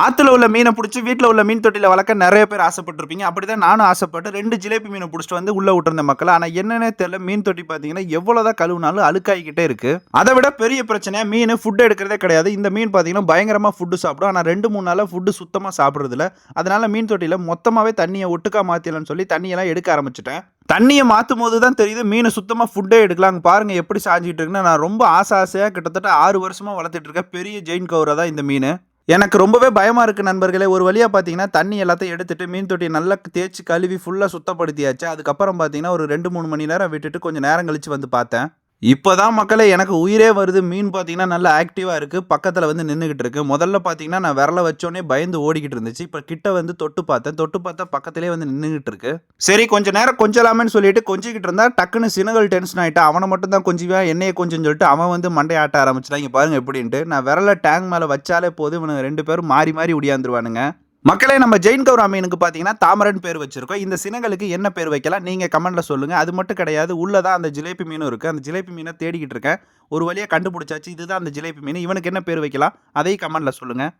ஆற்றுல உள்ள மீனை பிடிச்சி வீட்டில் உள்ள மீன் தொட்டியில் வளர்க்க நிறைய பேர் ஆசைப்பட்டிருப்பீங்க. அப்படிதான் நானும் ஆசைப்பட்டு ரெண்டு ஜிலேபி மீனை பிடிச்சிட்டு வந்து உள்ளே விட்டுருந்த மக்கள். ஆனால் என்னன்னே தெரியல மீன் தொட்டி பார்த்தீங்கன்னா எவ்வளோதான் கழுவுனாலும் அழுக்காகிக்கிட்டே இருக்குது அதை விட பெரிய பிரச்சனையாக மீன் ஃபுட்டு எடுக்கிறதே கிடையாது. இந்த மீன் பார்த்தீங்கன்னா பயங்கரமாக ஃபுட்டு சாப்பிடும். ஆனால் ரெண்டு மூணு நாளாக ஃபுட்டு சுத்தமாக சாப்பிட்றதில்ல. அதனால் மீன் தொட்டியில் மொத்தமாகவே தண்ணியை ஒட்டுக்கா மாற்றிடலாம்னு சொல்லி தண்ணியெல்லாம் எடுக்க ஆரம்பிச்சிட்டேன். தண்ணியை மாற்றும் போது தான் தெரியுது மீன் சுத்தமாக ஃபுட்டே எடுக்கலாம் பாருங்கள் எப்படி சாஞ்சிட்டு இருக்குன்னு நான் ரொம்ப ஆசை ஆசையாக கிட்டத்தட்ட ஆறு வருஷமாக வளர்த்துட்டு இருக்கேன். பெரிய ஜெயின் கவுரை தான் இந்த மீன். எனக்கு ரொம்பவே பயமா இருக்கு நண்பர்களே. ஒரு வழியா பாத்தீங்கன்னா தண்ணி எல்லாத்தையும் எடுத்துட்டு மீன் தொட்டி நல்லா தேய்ச்சி கழுவி ஃபுல்லா சுத்தப்படுத்தியாச்சு. அதுக்கப்புறம் பாத்தீங்கன்னா ஒரு ரெண்டு மூணு மணி நேரம் விட்டுட்டு கொஞ்சம் நேரம் கழிச்சு வந்து பார்த்தேன். இப்போதான் மக்களை எனக்கு உயிரே வருது. மீன் பார்த்தீங்கன்னா நல்லா ஆக்டிவாக இருக்குது பக்கத்தில் வந்து நின்றுக்கிட்டு இருக்கு. முதல்ல பார்த்தீங்கன்னா நான் விரல வச்சோடனே பயந்து ஓடிக்கிட்டு இருந்துச்சு. இப்போ கிட்ட வந்து தொட்டு பார்த்தேன். தொட்டு பார்த்தா பக்கத்துலேயே வந்து நின்றுக்கிட்டு இருக்கு. சரி கொஞ்ச நேரம் கொஞ்சலாமேன்னு சொல்லிட்டு கொஞ்சிக்கிட்டு இருந்தா டக்குன்னு சினகல் டென்ஷன் ஆகிட்டு அவனை மட்டும் தான் கொஞ்சிவேன் என்னையே கொஞ்சம் சொல்லிட்டு அவன் வந்து மண்டை ஆட்ட ஆரம்பிச்சிட்டாங்க பாருங்க எப்படின்ட்டு. நான் விரல டேங்க் மேலே வச்சாலே போதும். இவனுங்க ரெண்டு பேரும் மாறி மாறி உடியாந்துருவானுங்க மக்களே நம்ம ஜெயின் கௌரா மீனுக்கு பார்த்தீங்கன்னா தாமரன் பேர் வச்சிருக்கோம். இந்த சினங்களுக்கு என்ன பேர் வைக்கலாம்? நீங்கள் கமெண்ட்டில் சொல்லுங்கள் அது மட்டும் கிடையாது உள்ளதான் அந்த ஜிலேபி மீனும் இருக்குது அந்த ஜிலேபி மீனை தேடிக்கிட்டு இருக்கேன். ஒரு வழியாக கண்டுபிடிச்சாச்சு. இதுதான் அந்த ஜிலேபி மீன். இவனுக்கு என்ன பேர் வைக்கலாம்? அதையும் கமெண்ட்டில் சொல்லுங்கள்